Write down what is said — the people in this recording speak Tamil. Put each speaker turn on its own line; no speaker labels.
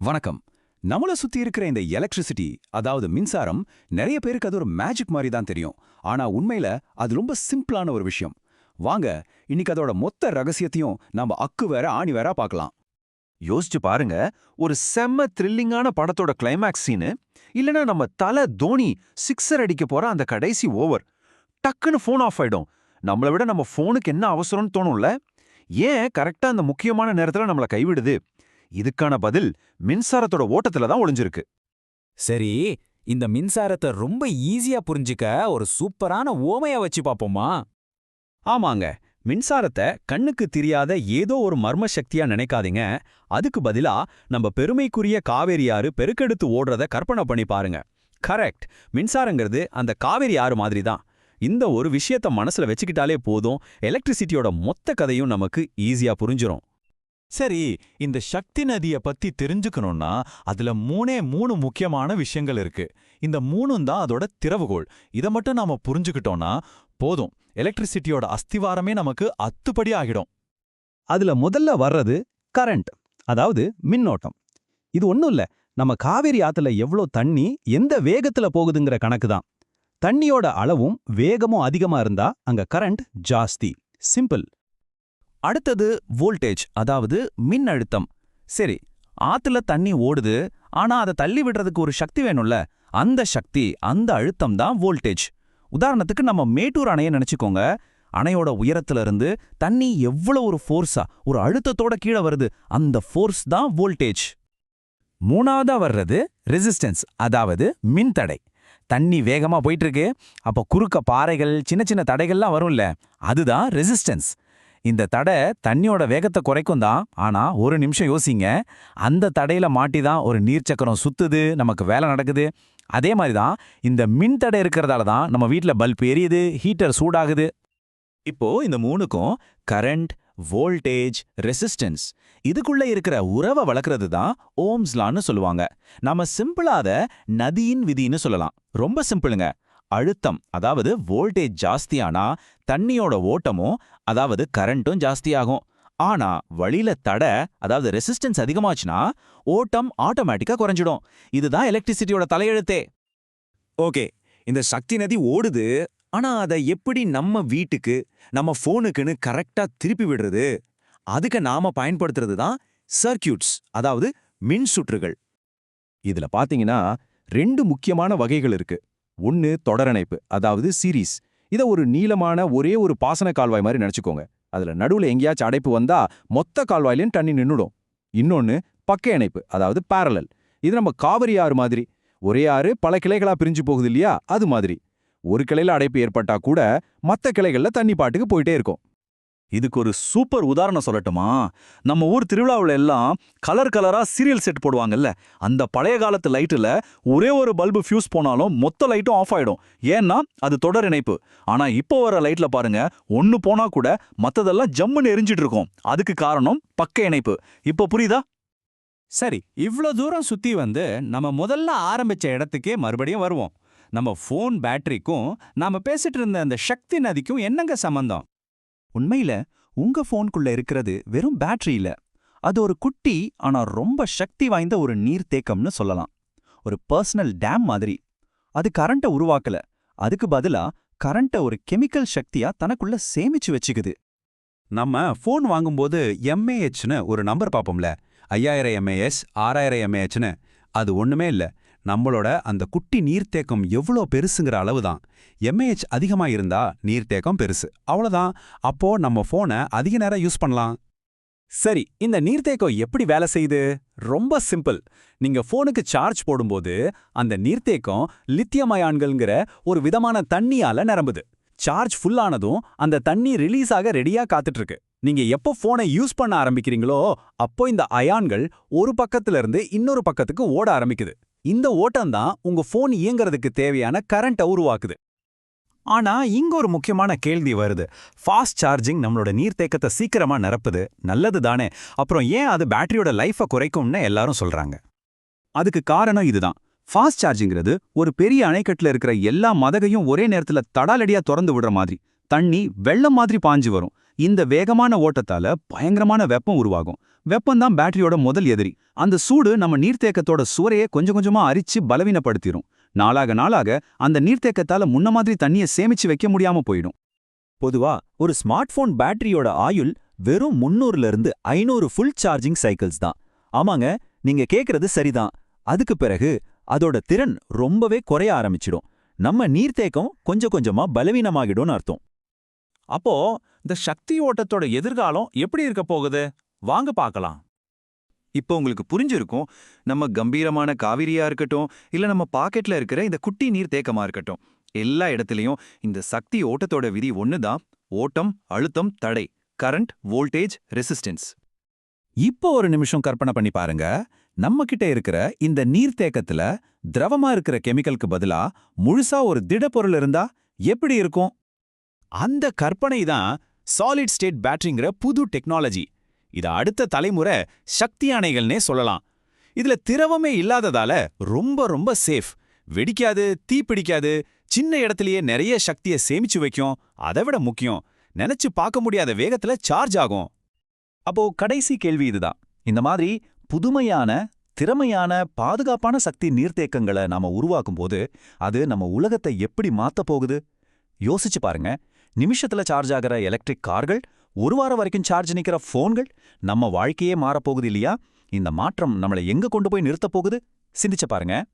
வணக்கம். நம்மள சுத்தி இருக்கிற இந்த எலக்ட்ரிசிட்டி அதாவது மின்சாரம் நிறைய பேருக்கு அது ஒரு மேஜிக் மாதிரி தான் தெரியும். ஆனா உண்மையில அது ரொம்ப சிம்பிளான ஒரு விஷயம். வாங்க இன்னைக்கு அதோட மொத்த ரகசியத்தையும் நம்ம அக்கு வேற ஆணி வேற பார்க்கலாம்.
யோசிச்சு பாருங்க ஒரு செம்ம த்ரில்லிங்கான படத்தோட கிளைமேக்ஸ் சீனு இல்லனா நம்ம தல தோனி சிக்ஸர் அடிக்க போற அந்த கடைசி ஓவர் டக்குன்னு ஃபோன் ஆஃப் ஆயிடும். நம்மளை விட நம்ம ஃபோனுக்கு என்ன அவசரம்னு தோணும்ல? ஏன் கரெக்டா அந்த முக்கியமான நேரத்துல நம்மள கைவிடுது? இதுக்கான பதில் மின்சாரத்தோட ஓட்டத்துல தான் ஒளிஞ்சிருக்கு.
சரி இந்த மின்சாரத்தை ரொம்ப ஈஸியா புரிஞ்சுக்க ஒரு சூப்பரான ஓமையா வச்சு பாப்போமா?
ஆமாங்க மின்சாரத்தை கண்ணுக்கு தெரியாத ஏதோ ஒரு மர்ம சக்தியா நினைக்காதீங்க. அதுக்கு பதிலா நம்ம பெருமைக்குரிய காவேரி ஆறு பெருக்கெடுத்து ஓடுறத கற்பனை பண்ணி பாருங்க. கரெக்ட் மின்சாரங்கிறது அந்த காவேரி ஆறு மாதிரி தான். இந்த ஒரு விஷயத்த மனசுல வச்சுக்கிட்டாலே போதும் எலக்ட்ரிசிட்டியோட மொத்த கதையும் நமக்கு ஈஸியா புரிஞ்சிரும்.
சரி இந்த சக்தி நதிய பத்தி தெரிஞ்சுக்கணும்னா அதுல மூணே மூணு முக்கியமான விஷயங்கள் இருக்கு. இந்த மூணும் தான் அதோட திறவுகோள். இத மட்டும் நாம புரிஞ்சுக்கிட்டோம்னா போதும். எலக்ட்ரிசிட்டியோட அஸ்திவாரமே நமக்கு அத்துப்படி ஆகிடும்.
அதுல முதல்ல வர்றது கரண்ட் அதாவது மின்னோட்டம். இது ஒண்ணும் இல்ல நம்ம காவேரி ஆத்துல எவ்ளோ தண்ணி எந்த வேகத்துல போகுதுங்கிற கணக்கு தான். தண்ணியோட அளவும் வேகமும் அதிகமா இருந்தா அங்க கரண்ட் ஜாஸ்தி. சிம்பிள்
அடுத்தது வோல்டேஜ் அதாவது மின் அழுத்தம் சரி ஆத்துல தண்ணி ஓடுது ஆனா அதை தள்ளி விடுறதுக்கு ஒரு சக்தி வேணும்ல அந்த சக்தி அந்த அழுத்தம் தான் வோல்டேஜ் உதாரணத்துக்கு நம்ம மேட்டூர் அணையை நினைச்சுக்கோங்க. அணையோட உயரத்துல இருந்து தண்ணி எவ்வளவு ஒரு ஃபோர்ஸா ஒரு அழுத்தத்தோட கீழே வருது அந்த ஃபோர்ஸ் தான் வோல்டேஜ் மூணாவதா வர்றது ரெசிஸ்டன்ஸ் அதாவது மின்தடை. தண்ணி வேகமா போயிட்டு இருக்கு அப்போ குறுக்க பாறைகள் சின்ன சின்ன தடைகள்லாம் வரும்ல அதுதான் ரெசிஸ்டன்ஸ் இந்த தடை தண்ணியோட வேகத்தை குறைக்கும் தான் ஆனா ஒரு நிமிஷம் யோசிங்க. அந்த தடையில மாட்டி தான் ஒரு நீர்ச்சக்கரம் சுத்துது நமக்கு வேலை நடக்குது. அதே மாதிரி தான் இந்த மின் தடை இருக்கிறதால தான் நம்ம வீட்ல பல்ப் எரியுது ஹீட்டர் சூடாகுது. இப்போ இந்த மூணுக்கும் கரண்ட் வோல்டேஜ் ரெசிஸ்டன்ஸ் இதுக்குள்ள இருக்கிற உறவை வளர்க்கறது தான் ஓம்ஸ்லான்னு சொல்லுவாங்க. நாம சிம்பிளா நதியின் விதின்னு சொல்லலாம். ரொம்ப சிம்பிளுங்க. அழுத்தம் அதாவது வோல்டேஜ் ஜாஸ்தியானா தண்ணியோட ஓட்டமும் அதாவது கரண்ட்டும் ஜாஸ்தியாகும். ஆனா வழியில தடை அதாவது ரெசிஸ்டன்ஸ் அதிகமாச்சுன்னா ஓட்டம் ஆட்டோமேட்டிக்கா குறைஞ்சிடும். இதுதான் எலக்ட்ரிசிட்டியோட தலையெழுத்தே. ஓகே இந்த சக்தி நதி ஓடுது ஆனா அதை எப்படி நம்ம வீட்டுக்கு நம்ம ஃபோனுக்குன்னு கரெக்டா திருப்பி விடுறது? அதுக்கு நாம பயன்படுத்துறது தான் சர்க்கியூட்ஸ் அதாவது மின் சுற்றுகள்
இதுல பாத்தீங்கன்னா ரெண்டு முக்கியமான வகைகள் இருக்கு. ஒன்னு தொடரணைப்பு அதாவது சீரீஸ் இத ஒரு நீளமான ஒரே ஒரு பாசன கால்வாய் மாதிரி நினச்சிக்கோங்க. அதுல நடுவுல எங்கேயாச்சும் அடைப்பு வந்தா மொத்த கால்வாயிலையும் தண்ணி நின்னுடும். இன்னொன்னு பக்க இணைப்பு அதாவது பேரலல் இது நம்ம காவிரி ஆறு மாதிரி. ஒரே ஆறு பல கிளைகளா பிரிஞ்சு போகுது இல்லையா? அது மாதிரி. ஒரு கிளையில் அடைப்பு ஏற்பட்டா கூட மத்த கிளைகள்ல தண்ணி பாட்டுக்கு போயிட்டே இருக்கும்.
இதுக்கு ஒரு சூப்பர் உதாரணம் சொல்லட்டுமா? நம்ம ஊர் திருவிழாவுல எல்லாம் கலர் கலரா சீரியல் செட் போடுவாங்கல்ல அந்த பழைய காலத்து லைட்டுல ஒரே ஒரு பல்பு ஃபியூஸ் போனாலும் மொத்த லைட்டும் ஆஃப் ஆயிடும். ஏன்னா அது தொடர் இணைப்பு. ஆனா இப்போ வர லைட்ல பாருங்க ஒன்னு போனா கூட மத்ததெல்லாம் ஜம்முன்னு எரிஞ்சிட்டு இருக்கும். அதுக்கு காரணம் பக்க இணைப்பு. இப்போ புரியுதா?
சரி இவ்ளோ தூரம் சுத்தி வந்து நம்ம முதல்ல ஆரம்பிச்ச இடத்துக்கே மறுபடியும் வருவோம். நம்ம ஃபோன் பேட்டரிக்கும் நாம பேசிட்டு இருந்த அந்த சக்தி நதிக்கும் என்னங்க சம்பந்தம்?
உண்மையில உங்க ஃபோனுக்குள்ள இருக்கிறது வெறும் பேட்டரி இல்ல. அது ஒரு குட்டி ஆனா ரொம்ப சக்தி வாய்ந்த ஒரு நீர்த்தேக்கம்னு சொல்லலாம். ஒரு பர்சனல் டேம் மாதிரி. அது கரண்ட்டை உருவாக்கல. அதுக்கு பதிலா கரண்ட்டை ஒரு கெமிக்கல் சக்தியா தனக்குள்ள சேமிச்சு வச்சுக்குது. நம்ம ஃபோன் வாங்கும்போது எம்ஏஹெச்னு ஒரு நம்பர் பார்ப்போம்ல. ஐயாயிரம் எம்ஏஎஸ் ஆறாயிரம் எம்ஏஹெச்னு அது ஒண்ணுமே இல்ல. நம்மளோட அந்த குட்டி நீர்த்தேக்கம் எவ்வளோ பெருசுங்கிற அளவு தான் எம்ஏஹெச் அதிகமா இருந்தா நீர்த்தேக்கம் பெருசு. அவ்வளோதான் அப்போ நம்ம ஃபோனை அதிக நேரம் யூஸ் பண்ணலாம். சரி இந்த நீர்த்தேக்கம் எப்படி வேலை செய்யுது? ரொம்ப சிம்பிள் நீங்க ஃபோனுக்கு சார்ஜ் போடும்போது அந்த நீர்த்தேக்கம் லித்தியம் அயான்கள்ங்கிற ஒரு விதமான தண்ணியால நிரம்புது. சார்ஜ் ஃபுல்லானதும் அந்த தண்ணி ரிலீஸ் ஆக ரெடியா காத்துட்டு இருக்கு நீங்க எப்போ ஃபோனை யூஸ் பண்ண ஆரம்பிக்கிறீங்களோ அப்போ இந்த அயான்கள் ஒரு பக்கத்துல இருந்து இன்னொரு பக்கத்துக்கு ஓட ஆரம்பிக்குது. இந்த ஓட்டம் தான் உங்க போன் இயங்குறதுக்கு தேவையான கரண்ட்டை உருவாக்குது. ஆனா இங்க ஒரு முக்கியமான கேள்வி வருது. ஃபாஸ்ட் சார்ஜிங் நம்மளோட நீர்த்தேக்கத்தை சீக்கிரமா நிரப்புது. நல்லது தானே அப்புறம் ஏன் அது பேட்டரியோட லைஃபை குறைக்கும்னு எல்லாரும் சொல்றாங்க. அதுக்கு காரணம் இதுதான். ஃபாஸ்ட் சார்ஜிங்கிறது ஒரு பெரிய அணைக்கட்டுல இருக்கிற எல்லா மதகையும் ஒரே நேரத்துல தடாலடியா திறந்து விடுற மாதிரி. தண்ணி வெள்ளம் மாதிரி பாஞ்சு வரும். இந்த வேகமான ஓட்டத்தால பயங்கரமான வெப்பம் உருவாகும்.
வெப்பம்தான் பேட்டரியோட முதல் எதிரி. அந்த சூடு நம்ம நீர்த்தேக்கத்தோட சுவரையே கொஞ்சம் கொஞ்சமா அரிச்சு பலவீனப்படுத்திடும் நாளாக நாளாக அந்த நீர்த்தேக்கத்தால முன்ன மாதிரி தண்ணியை சேமிச்சு வைக்க முடியாம போயிடும்.
பொதுவா ஒரு ஸ்மார்ட் போன் பேட்டரியோட ஆயுள் வெறும் முன்னூறுல இருந்து ஐநூறு ஃபுல் சார்ஜிங் சைக்கிள்ஸ் தான். ஆமாங்க நீங்க கேக்குறது சரிதான். அதுக்கு பிறகு அதோட திறன் ரொம்பவே குறைய ஆரம்பிச்சிடும். நம்ம நீர்த்தேக்கம் கொஞ்சம் கொஞ்சமா பலவீனமாகிடும்னு அர்த்தம்.
அப்போ இந்த சக்தி ஓட்டத்தோட எதிர்காலம் எப்படி இருக்க போகுது? வாங்க பார்க்கலாம்.
இப்போ உங்களுக்கு புரிஞ்சிருக்கும் நம்ம கம்பீரமான காவிரியா இருக்கட்டும் இல்ல நம்ம பாக்கெட்ல இருக்கிற இந்த குட்டி நீர் தேக்கமா இருக்கட்டும். எல்லா இடத்துலயும் இந்த சக்தி ஓட்டத்தோட விதி ஒண்ணுதான் ஓட்டம் அழுத்தம் தடை கரண்ட் வோல்டேஜ் ரெசிஸ்டன்ஸ்.
இப்போ ஒரு நிமிஷம் கற்பனை பண்ணி பாருங்க. நம்ம கிட்ட இருக்கிற இந்த நீர்த்தேக்கத்துல திரவமா இருக்கிற கெமிக்கலுக்கு பதிலா முழுசா ஒரு திடப்பொருள் இருந்தா எப்படி இருக்கும்?
அந்த கற்பனை தான் சாலிட் ஸ்டேட் பேட்டரிங்கிற புது டெக்னாலஜி. இத அடுத்த தலைமுறை சக்தி அணைகள்னே சொல்லலாம். இதுல திரவமே இல்லாததால ரொம்ப ரொம்ப சேஃப். வெடிக்காது தீப்பிடிக்காது சின்ன இடத்துலயே நிறைய சக்தியை சேமிச்சு வைக்கும். அதை விட முக்கியம் நினைச்சு பார்க்க முடியாத வேகத்துல சார்ஜ் ஆகும்.
அப்போ கடைசி கேள்வி இதுதான். இந்த மாதிரி புதுமையான திறமையான பாதுகாப்பான சக்தி நீர்த்தேக்கங்களை நாம உருவாக்கும் போது அது நம்ம உலகத்தை எப்படி மாத்த போகுது? யோசிச்சு பாருங்க. நிமிஷத்துல சார்ஜ் ஆகிற எலக்ட்ரிக் கார்கள் ஒரு வாரம் வரைக்கும் சார்ஜ் நிற்கிற ஃபோன்கள் நம்ம வாழ்க்கையே மாறப்போகுது இல்லையா? இந்த மாற்றம் நம்மளை எங்க கொண்டு போய் நிறுத்தப் போகுது? சிந்திச்சு பாருங்க.